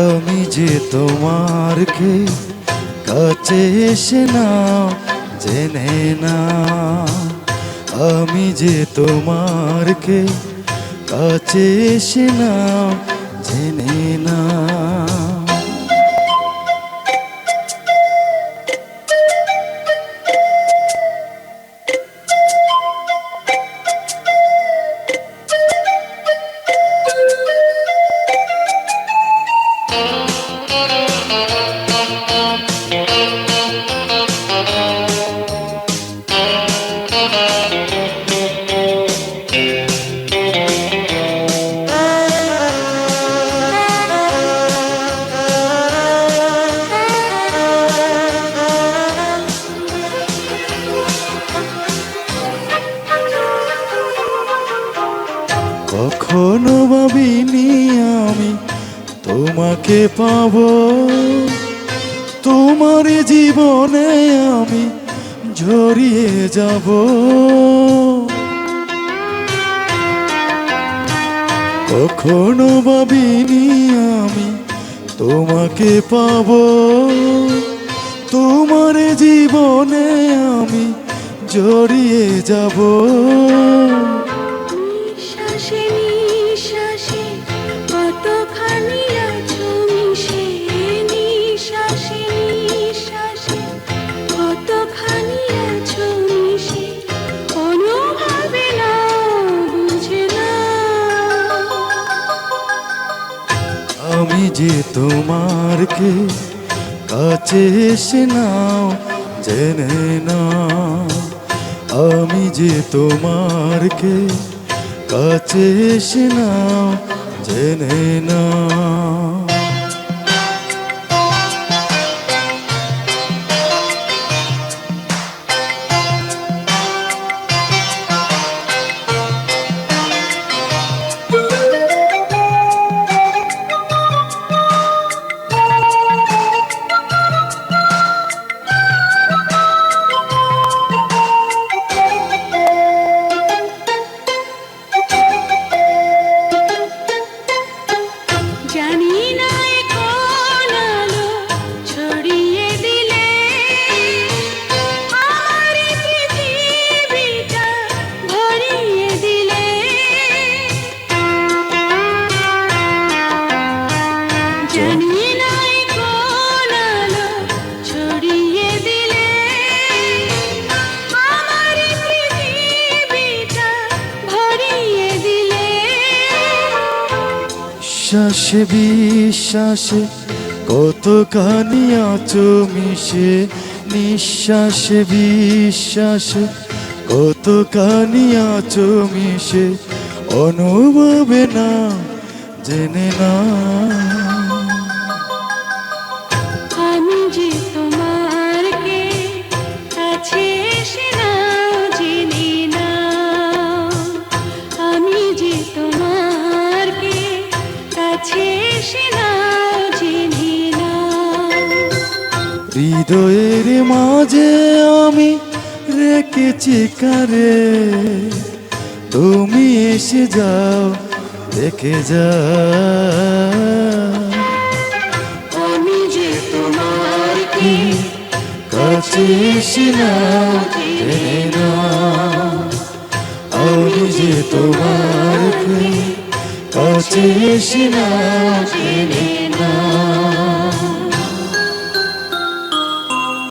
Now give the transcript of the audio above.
আমি যে তোমার কে কাছে এসে না জেনে না। আমি যে তোমার কে কাছে এসে না জেনে না। কখনো ভাবিনি আমি তোমাকে পাব। তোমার জীবনে আমি জড়িয়ে যাব। কখনো ভাবিনি আমি তোমাকে পাব। তোমার জীবনে আমি জড়িয়ে যাব। আমি যে তোমার কে? কাছে এসে নাও, জেনে না আমি যে তোমার কে? কাছে এসে নাও, জেনে না শ্বাসে বিশ্বাস কত কানিয়া মিশে? নিঃশ্বাসে বিশ্বাসে কত আছো মিশে? অনুভবে না জেনে না। হৃদয়ের মাঝে আমি রেখেছি কারে। তুমি এসে যাও দেখে যা আমি যে তোমার কে কাছে এসে নাও আমি যে তোমার কি কাছে এসে নাও